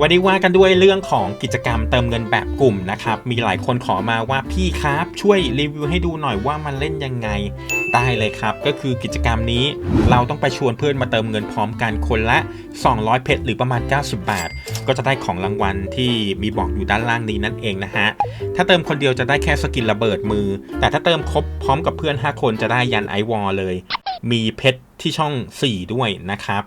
วันนี้ว่ากันด้วยเรื่องของกิจกรรมเติมเงินแบบกลุ่มนะครับ มีหลายคนขอมาว่าพี่ครับช่วยรีวิวให้ดูหน่อยว่ามันเล่นยังไง ได้เลยครับ ก็คือกิจกรรมนี้เราต้องไปชวนเพื่อนมาเติมเงินพร้อมกันคนละ 200 เพชรหรือประมาณ 90 บาท ก็จะได้ของรางวัลที่มีบอกอยู่ด้านล่างนี้นั่นเองนะฮะ ถ้าเติมคนเดียวจะได้แค่สกินระเบิดมือ แต่ถ้าเติมครบพร้อมกับเพื่อน 5 คนจะได้ยันไอวอลเลย มีเพชรที่ช่อง 4 ด้วยนะครับ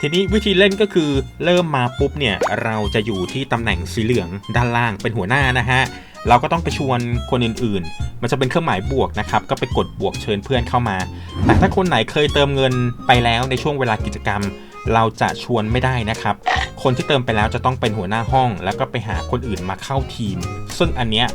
ทีนี้วิธีเล่นก็คือเริ่มมาปุ๊บเนี่ยเราจะอยู่ที่ตำแหน่งสีเหลืองด้านล่างเป็นหัวหน้านะฮะเราก็ต้องไปชวนคนอื่นๆ มันจะเป็นเครื่องหมายบวกนะครับ ก็ไปกดบวกเชิญเพื่อนเข้ามา แต่ถ้าคนไหนเคยเติมเงินไปแล้วในช่วงเวลากิจกรรม เราจะชวนไม่ได้นะครับ คนที่เติมไปแล้วจะต้องเป็นหัวหน้าห้อง แล้วก็ไปหาคนอื่นมาเข้าทีม ซึ่งอันเนี้ย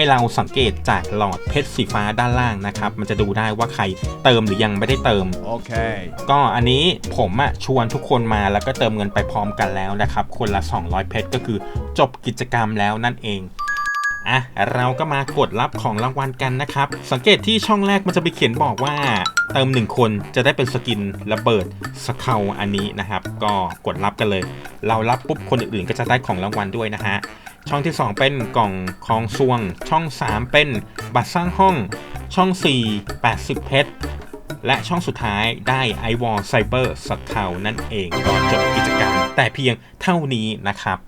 ให้เราสังเกตจากหลอดเพชรสีฟ้าด้านล่างนะครับ มันจะดูได้ว่าใครเติมหรือยังไม่ได้เติม Okay. ก็อันนี้ผมอะชวนทุกคนมาแล้วก็เติมเงินไปพร้อมกันแล้วนะครับ คนละ 200 เพชรก็คือจบกิจกรรมแล้วนั่นเองอะเราก็มากดรับของรางวัลกันนะครับ สังเกตที่ช่องแรกมันจะไปเขียนบอกว่า เติม 1 คนจะได้เป็นสกินระเบิดสเคาอันนี้นะครับ ก็กดรับกันเลย เรารับปุ๊บคนอื่นๆก็จะได้ของรางวัลด้วยนะฮะ ช่องที่ 2 เป็นกล่องคองซวง ช่อง 3 เป็นบัตรสร้างห้อง ช่อง 4 80เพชรและช่องสุดท้ายได้ i w a l Cyber s c o u t นั่นเองก็จบกิจกรรม แต่เพียงเท่านี้นะครับ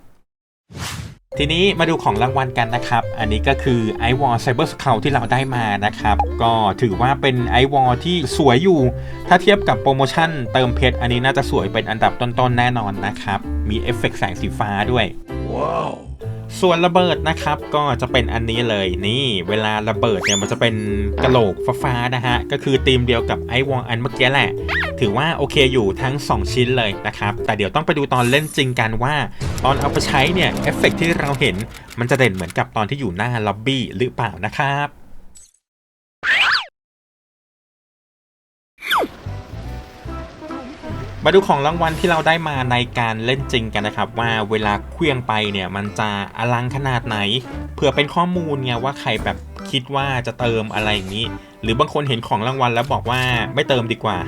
ทีนี้มาดูของรางวัลกันนะครับ อันนี้ก็คือ i w a l Cyber s c o u t ที่เราได้มานะครับ ก็ถือว่าเป็น i w a l ที่สวยอยู่ ถ้าเทียบกับโปรโมชั่นเติมเพชร อันนี้น่าจะสวยเป็นอันดับต้นๆแน่นอนนะครับ มีเอฟเฟกต์แสงสีฟ้าด้วย Wow. ส่วนระเบิดนะครับก็จะเป็นอันนี้เลยนี่เวลาระเบิดเนี่ยมันจะเป็นกระโหลกฟ้าๆนะฮะก็คือธีมเดียวกับไอวองอันเมื่อกี้แหละ ถือว่าโอเคอยู่ทั้ง 2 ชิ้นเลยนะครับแต่เดี๋ยวต้องไปดูตอนเล่นจริงกันว่า ตอนเอาไปใช้เนี่ยเอฟเฟกที่เราเห็นมันจะเด่นเหมือนกับตอนที่อยู่หน้าล็อบบี้หรือเปล่านะครับ มาดูของรางวัลที่เราได้มาในการเล่นจริงกันนะครับ ว่าเวลาเคลื่องไปเนี่ยมันจะอลังขนาดไหนเผื่อเป็นข้อมูลไงว่าใครแบบคิดว่าจะเติมอะไรอย่างนี้ หรือบางคนเห็นของรางวัลแล้วบอกว่าไม่เติมดีกว่า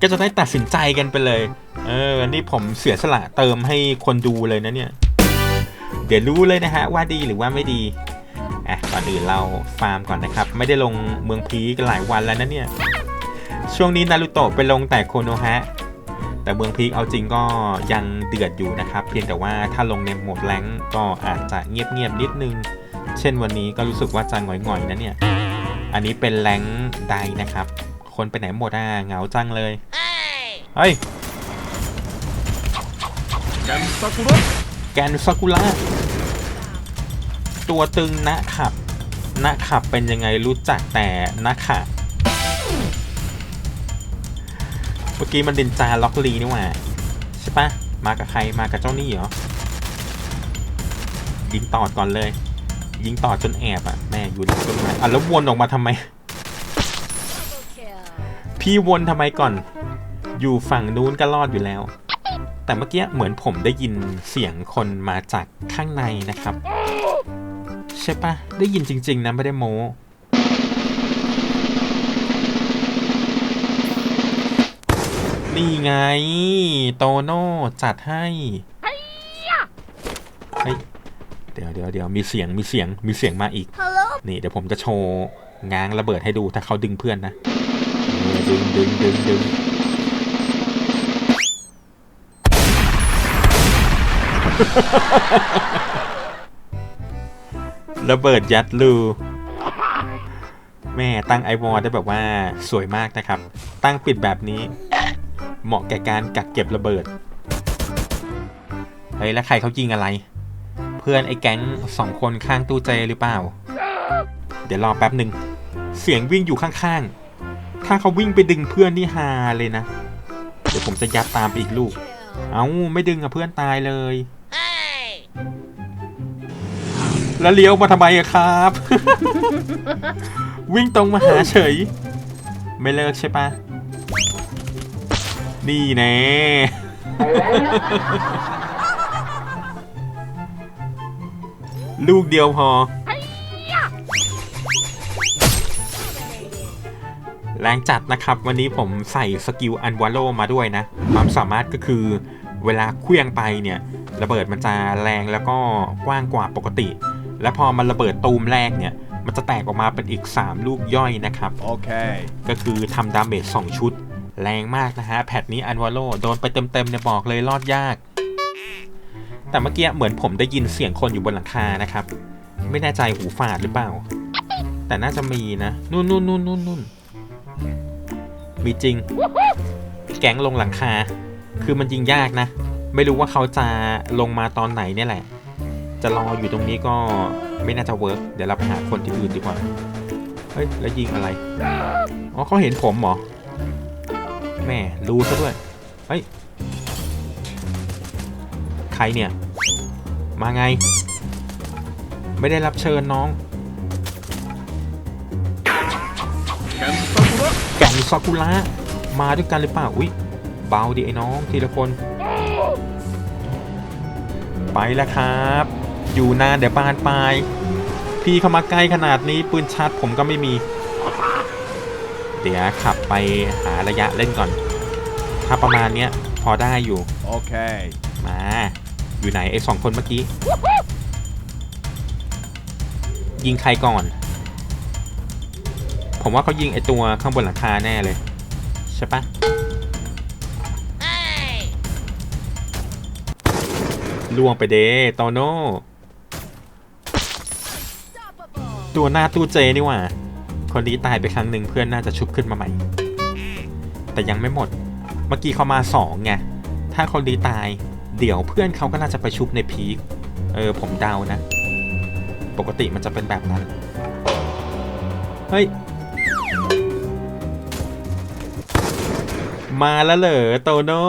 ก็จะได้ตัดสินใจกันไปเลย เออนี่ผมเสียสละเติมให้คนดูเลยนะเนี่ย เดี๋ยวรู้เลยนะฮะว่าดีหรือว่าไม่ดีอะก่อนอื่นเราฟาร์มก่อนนะครับ ไม่ได้ลงเมืองพีกันหลายวันแล้วนะเนี่ย ช่วงนี้นารูโตะไปลงแต่โคโนฮะ แต่เมืองพีคเอาจริงก็ยังเดือดอยู่นะครับ เพียงแต่ว่าถ้าลงในโหมดแรงก์ก็อาจจะเงียบๆนิดนึง เช่นวันนี้ก็รู้สึกว่าจะหงอยๆนะเนี่ย อันนี้เป็นแรงก์ไดนะครับ คนไปไหนหมดอะเหงาจังเลย เฮ้ย Gan Sakura. แกนซากุระตัวตึงนะขับนะขับเป็นยังไงรู้จักแต่นะขะ มื่อกี้มันดินจาล็อกลีนี่หว่าใช่ปะมากับใครมากับเจ้านี่เหรอยิงตอดก่อนเลย ยิงตอดจนแอบอะแม่อยู่ในต้นไม้อะแล้ววนออกมาทำไม พี่วนทำไมก่อน อยู่ฝั่งนู้นก็รอดอยู่แล้ว แต่เมื่อกี้เหมือนผมได้ยินเสียงคนมาจากข้างในนะครับ ใช่ปะได้ยินจริง ๆนะไม่ได้โม้ นี่ไง โตโน่จัดให้เฮ้ยเดี๋ยวเดี๋ยวเดี๋ยวมีเสียงมีเสียงมีเสียงมาอีก นี่เดี๋ยวผมจะโชว์ง้างระเบิดให้ดูถ้าเขาดึงเพื่อนนะเออดึงดึงดึงดึงระเบิดยัดรูแม่ตั้งไอวอลได้แบบว่าสวยมากนะครับ ตั้งปิดแบบนี้ เหมาะแก่การกักเก็บระเบิด เฮ้ย แล้วใครเขายิงอะไร เพื่อนไอ้แก๊งสองคนข้างตู้เจหรือเปล่า เดี๋ยวรอแป๊บหนึ่ง เสียงวิ่งอยู่ข้างๆ ถ้าเขาวิ่งไปดึงเพื่อนนี่ฮาเลยนะ เดี๋ยวผมจะยัดตามไปอีกลูก เอ้า ไม่ดึงอะเพื่อนตายเลย แล้วเลี้ยวมาทำไมอะครับ วิ่งตรงมาหาเฉย ไม่เลิกใช่ปะ นี่แน่ลูกเดียวพอ แรงจัดนะครับ วันนี้ผมใส่สกิลอันวาโลมาด้วยนะ ความสามารถก็คือเวลาเคลื่องไปเนี่ย ระเบิดมันจะแรงแล้วก็กว้างกว่าปกติ และพอมันระเบิดตูมแรกเนี่ย มันจะแตกออกมาเป็นอีก 3 ลูกย่อยนะครับ Okay. ก็คือทำดาเมจ2ชุด แรงมากนะฮะ แพทนี้อันวาโลโดนไปเต็มๆเนี่ยบอกเลยรอดยาก แต่เมื่อกี้เหมือนผมได้ยินเสียงคนอยู่บนหลังคานะครับ ไม่แน่ใจหูฝาดหรือเปล่า แต่น่าจะมีนะ นู่นนู่นนู่นนู่นนู่นมีจริง แก๊งลงหลังคา คือมันยิงยากนะ ไม่รู้ว่าเขาจะลงมาตอนไหนเนี่ยแหละ จะรออยู่ตรงนี้ก็ไม่น่าจะเวิร์กเดี๋ยวเราไปหาคนที่อื่นดีกว่า เฮ้ย แล้วยิงอะไร อ๋อเขาเห็นผมเหรอ แม่รู้ซะด้วย เฮ้ย ใครเนี่ย มาไง ไม่ได้รับเชิญน้อง แกนซากุระแก่งซากุระมาด้วยกันหรือเปล่า อุ๊ย เบาดิไอ้น้องทีละคน ไปแล้วครับ อยู่นานเดี๋ยวบานปลาย พี่เข้ามาใกล้ขนาดนี้ปืนชัดผมก็ไม่มี เดี๋ยวขับไปหาระยะเล่นก่อน ถ้าประมาณเนี้ยพอได้อยู่ Okay. มา อยู่ไหนไอ้สองคนเมื่อกี้ ยิงใครก่อน ผมว่าเขายิงไอ้ตัวข้างบนหลังคาแน่เลย ใช่ปะล่วงไปเด้โตโน่ ตัวหน้าตู้เจนี่หว่า คนนี้ตายไปครั้งหนึ่งเพื่อนน่าจะชุบขึ้นมาใหม่ แต่ยังไม่หมด เมื่อกี้เขามาสองไง ถ้าคนดีตาย เดี๋ยวเพื่อนเขาก็น่าจะไปชุบในพีค เออผมเดานะ ปกติมันจะเป็นแบบนั้น เฮ้ย มาแล้วเหรอโตโน่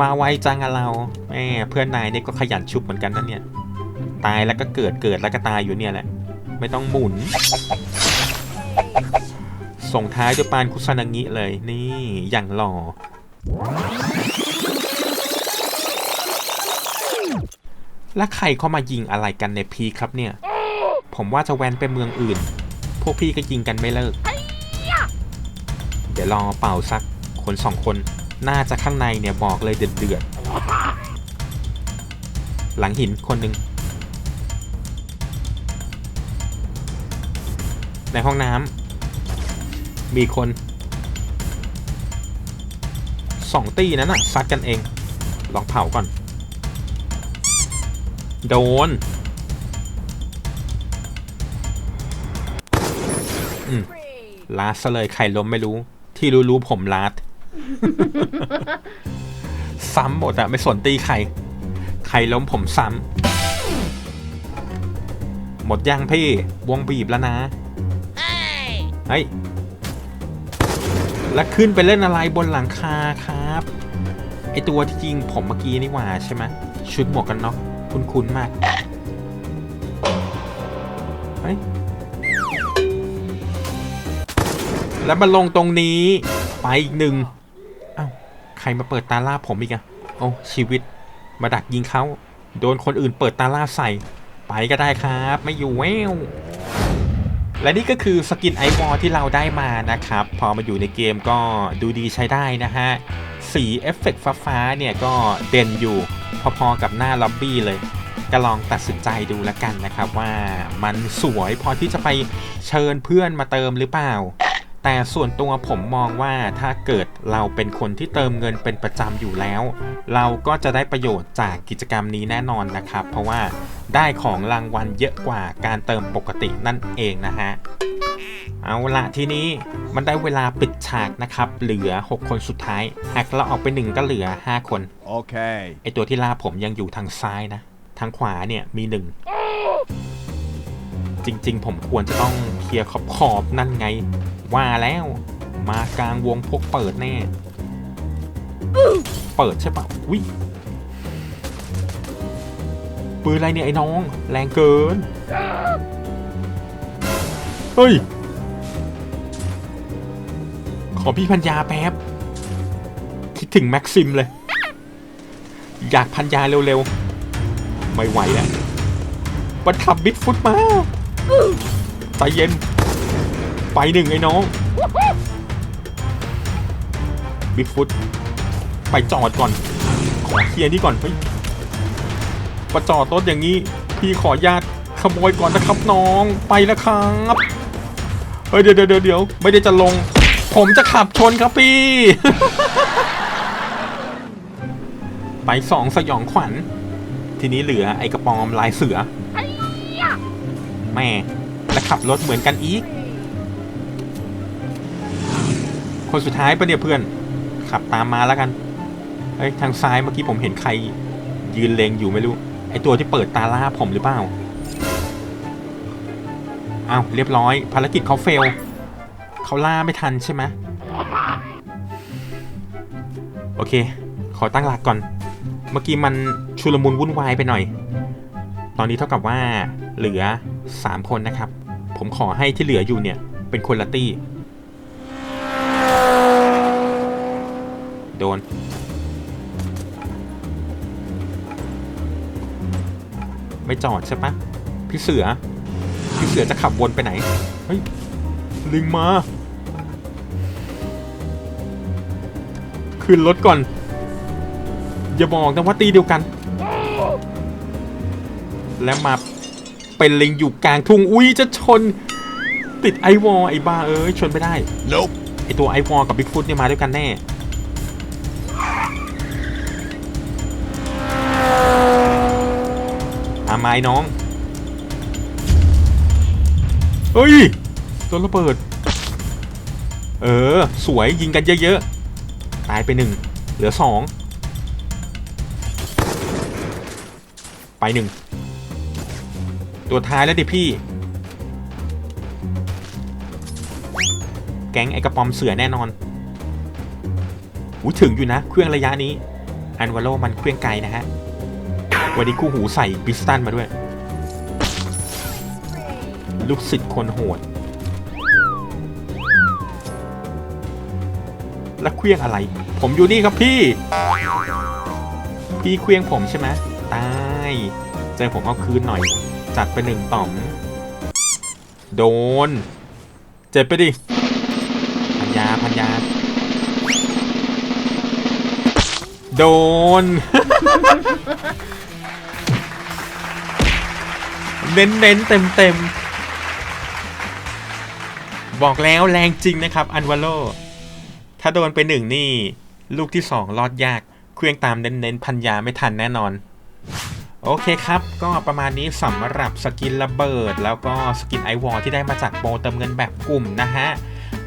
มาไวจังอะเราแหมเพื่อนนายเนี่ยก็ขยันชุบเหมือนกันนะเนี่ย ตายแล้วก็เกิดเกิดแล้วก็ตายอยู่เนี่ยแหละ ไม่ต้องหมุน ส่งท้ายด้วยปานคุซานางิเลยนี่อย่างหล่อ แล้วใครเข้ามายิงอะไรกันในพีครับเนี่ย ผมว่าจะแวนไปเมืองอื่น พวกพี่ก็ยิงกันไม่เลิก เดี๋ยวรอเป่าสักคนสองคนน่าจะข้างในเนี่ยบอกเลยเดือดเดือดๆหลังหินคนหนึ่ง ในห้องน้ำมีคนสองตีนั้นน่ะซัดกันเอง ลองเผาก่อน โดนอืมลาดซะเลยใครล้มไม่รู้ ที่รู้รู้ผมลาดซ้ำหมดอะไม่สนตีใคร ใครล้มผมซ้ำ หมดยังพี่ วงบีบแล้วนะ เฮ้ยแล้วขึ้นไปเล่นอะไรบนหลังคาครับ ไอตัวที่ยิงผมเมื่อกี้นี่หว่าใช่ไหมชุดหมวกกันน็อกคุ้นๆมากเฮ้ยแล้วมาลงตรงนี้ไปอีกหนึ่งอ้าวใครมาเปิดตาล่าผมอีกอะโอ้ชีวิตมาดักยิงเขาโดนคนอื่นเปิดตาล่าใส่ ไปก็ได้ครับ ไม่อยู่แวว และนี่ก็คือสกินไอวอลที่เราได้มานะครับ พอมาอยู่ในเกมก็ดูดีใช้ได้นะฮะ สีเอฟเฟกต์ฟ้าๆเนี่ยก็เด่นอยู่พอๆกับหน้าล็อบบี้เลย ก็ลองตัดสินใจดูแล้วกันนะครับว่ามันสวยพอที่จะไปเชิญเพื่อนมาเติมหรือเปล่า แต่ส่วนตัวผมมองว่าถ้าเกิดเราเป็นคนที่เติมเงินเป็นประจำอยู่แล้ว เราก็จะได้ประโยชน์จากกิจกรรมนี้แน่นอนนะครับ เพราะว่าได้ของรางวัลเยอะกว่าการเติมปกตินั่นเองนะฮะเอาละทีนี้มันได้เวลาปิดฉากนะครับ เหลือ 6 คนสุดท้ายหากเราออกไปหนึ่งก็เหลือ 5 คน Okay. ไอตัวที่ล่าผมยังอยู่ทางซ้ายนะ ทางขวาเนี่ยมีหนึ่ง จริง ๆ ผมควรจะต้องเคลียร์ขอบขอบนั่นไง ว่าแล้วมากลางวงพกเปิดแน่ เปิดใช่ปะวิปืนอะไรเนี่ยไอ้น้อง แรงเกิน เฮ้ย ขอพี่พัญญาแป๊บ คิดถึงแม็กซิมเลย อยากพันยาเร็วๆ ไม่ไหวแล้วมันขับบิ๊กฟุตมา ใจเย็น ไปหนึ่งไอ้น้องบิ๊กฟุตไปจอดก่อน ขอเคลียร์นี่ก่อนเฮ้ยมาจอดรถอย่างนี้ พี่ขอญาตขโมยก่อนนะครับน้องไปแล้วครับเฮ้ยเดี๋ยวเดี๋ยวเดี๋ยวเดี๋ยวไม่ได้จะลง ผมจะขับชนครับพี่ ไปสองสยองขวัญ ทีนี้เหลือไอ้กระปอมลายเสือ แม่และขับรถเหมือนกันอีก คนสุดท้ายปะเนี่ยเพื่อน ขับตามมาแล้วกัน เฮ้ย ทางซ้ายเมื่อกี้ผมเห็นใคร ยืนเลงอยู่ไม่รู้ ไอตัวที่เปิดตาล่าผมหรือเปล่าอ้าวเรียบร้อย ภารกิจเขาเฟล เขาล่าไม่ทันใช่ไหมโอเค ขอตั้งหลักก่อน เมื่อกี้มันชุลมุนวุ่นวายไปหน่อย ตอนนี้เท่ากับว่าเหลือ 3 คนนะครับ ผมขอให้ที่เหลืออยู่เนี่ย เป็นคนละตี้ โดน ไม่จอดใช่ปะพี่เสือ พี่เสือจะขับวนไปไหน เฮ้ย ลิงมา ขึ้นรถก่อน อย่าบอกนะว่าตีเดียวกัน แล้วมาเป็นลิงอยู่กลางทุ่ง อุ้ยจะชน ติดไอวอลไอบ้าเอ้ยชนไม่ได้ Nope. ไอตัวไอวอลกับบิ๊กฟุตเนี่ยมาด้วยกันแน่อาไม้น้องเฮ้ยโดนระเบิด เออ สวยยิงกันเยอะๆ ตายไปหนึ่ง เหลือสอง ไปหนึ่ง ตัวท้ายแล้วดิพี่ แก๊งไอกระปอมเสือแน่นอนอุ้ถึงอยู่นะ เครื่องระยะนี้ อันวาโลมันเครื่องไกลนะฮะ วันนี้คู่หูใส่บิสตันมาด้วย ลูกศิษย์คนโหด แล้วเครื่องอะไร ผมอยู่นี่ครับพี่ พี่เครื่องผมใช่ไหมตาย เจอผมเอาคืนหน่อย จัดไปหนึ่งต่อม โดน เจ็บไปดิ พันยาพันยา โดน เน้นเน้นเต็มเต็มบอกแล้วแรงจริงนะครับ อันวาโล ถ้าโดนไปหนึ่งนี่ ลูกที่สองรอดยาก เครื่องตามเน้นเน้นๆพันยาไม่ทันแน่นอน โอเคครับ ก็ประมาณนี้สำหรับสกินระเบิด แล้วก็สกินไอวอลที่ได้มาจากโปรเติมเงินแบบกลุ่มนะฮะ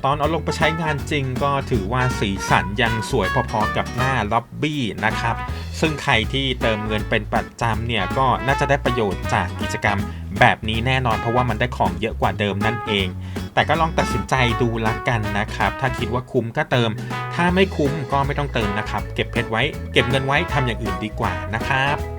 ตอนเอาลงไปใช้งานจริงก็ถือว่าสีสันยังสวยพอๆกับหน้าล็อบบี้นะครับ ซึ่งใครที่เติมเงินเป็นประจำเนี่ยก็น่าจะได้ประโยชน์จากกิจกรรมแบบนี้แน่นอนเพราะว่ามันได้ของเยอะกว่าเดิมนั่นเอง แต่ก็ลองตัดสินใจดูละกันนะครับ ถ้าคิดว่าคุ้มก็เติม ถ้าไม่คุ้มก็ไม่ต้องเติมนะครับ เก็บเพชรไว้ เก็บเงินไว้ทำอย่างอื่นดีกว่านะครับ